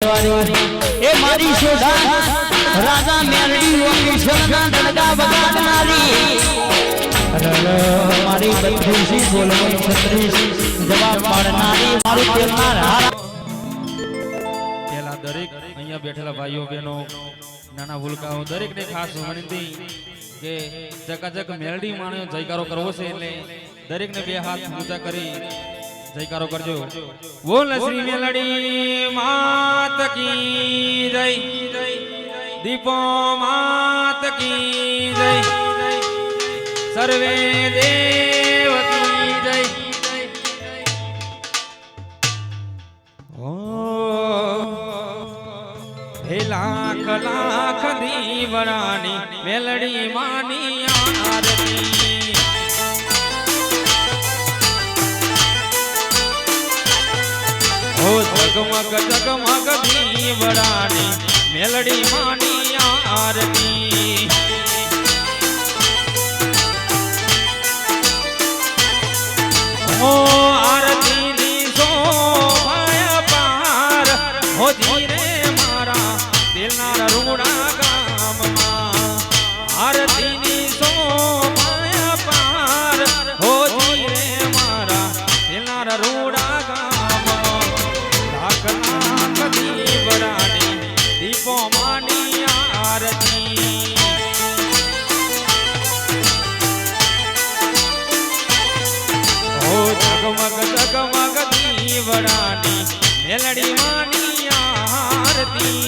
એ મારી શોધા રાજા મેરડી ઓકેશ્વરના દડગા બગાડનારી મારી બંધુસી બોલવાની છત્રીસ જવાબ પાડનારી, મારું તેલનાર હારા પેલા દરેક અહીંયા બેઠેલા ભાઈઓ, બહેનો, નાના ભૂલકાઓ, દરેકને ખાસ વિનંતી કે ચકાચક મેલડી માણ્યો જયકારો કરવો છે એટલે દરેકને બે હાથ ઊંચા કરી જયકારો કરજો. બોલ શ્રી મેલડી માત કી જય. દીપો માત કી જય. સર્વે દેવ કી જય હે લાખ લાખ દીવરાની મેલડી માની આરતી. ઓ જગમગ જગમગ દીવડાની મેલડી માની આરતી. દીવડાની મેલડી માની આરતી.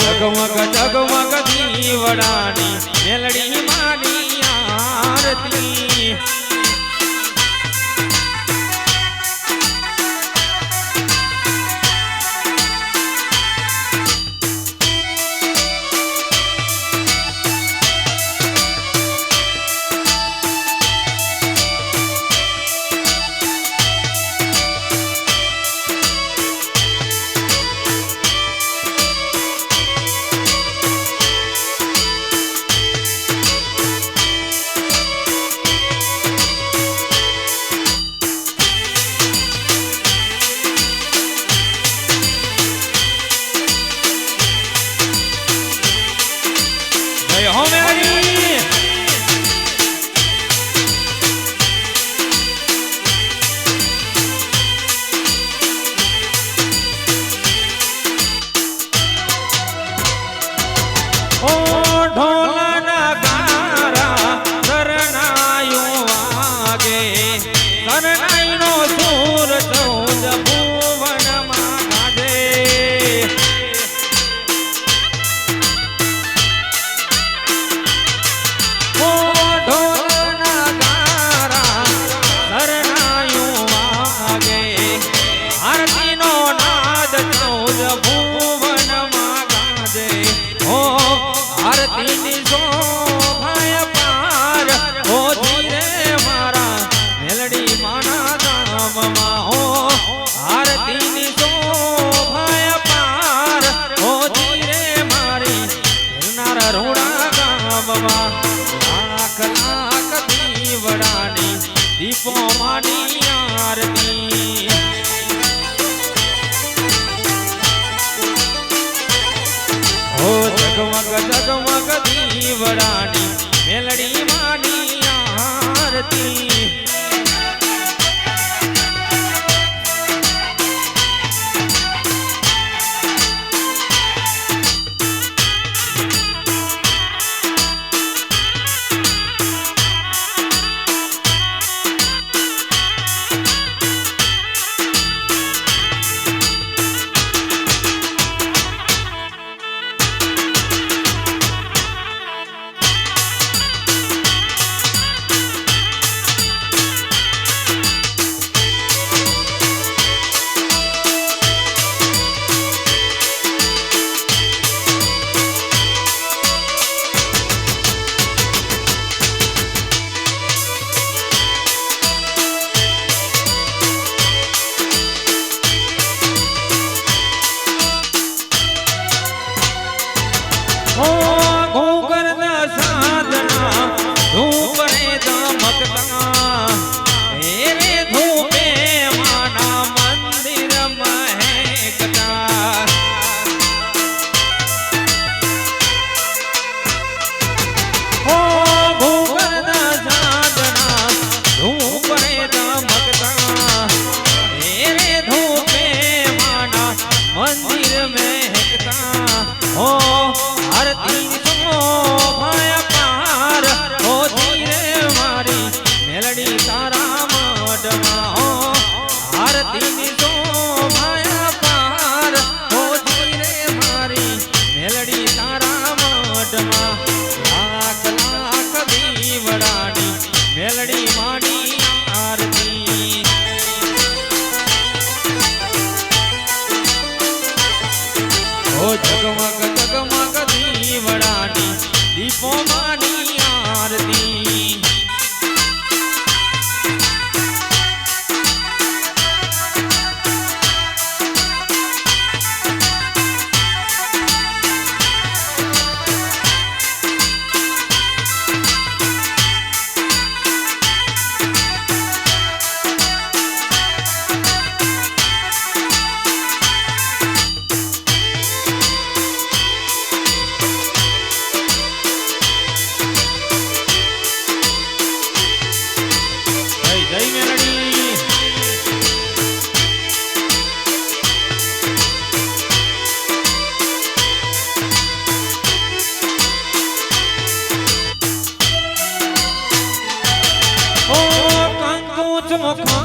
જગમગ જગમગ દીવડાની મેલડી મારા આરતી. સોમાની આરતી હો જગમગ જગમગ દીવડાની મેલડી માની આરતી. Oh.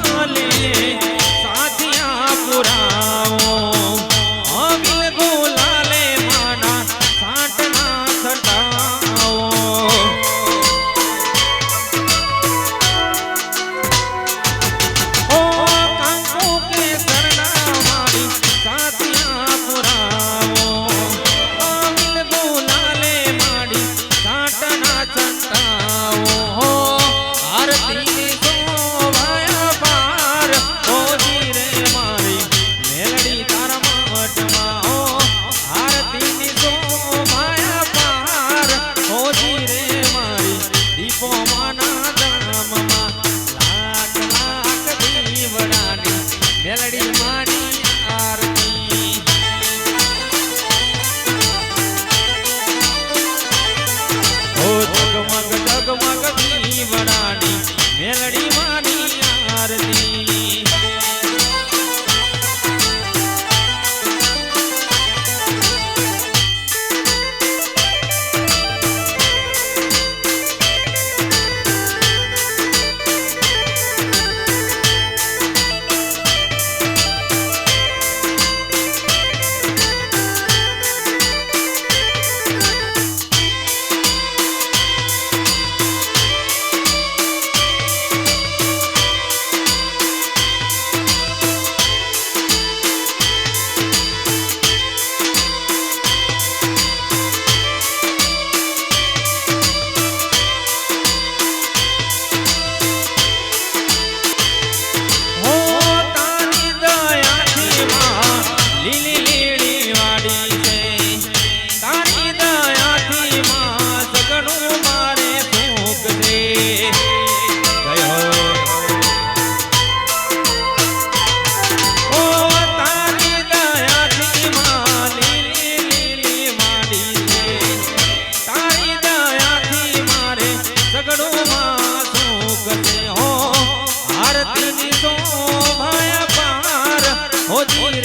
ચાલે સાથિયા પુરાવો Bien, la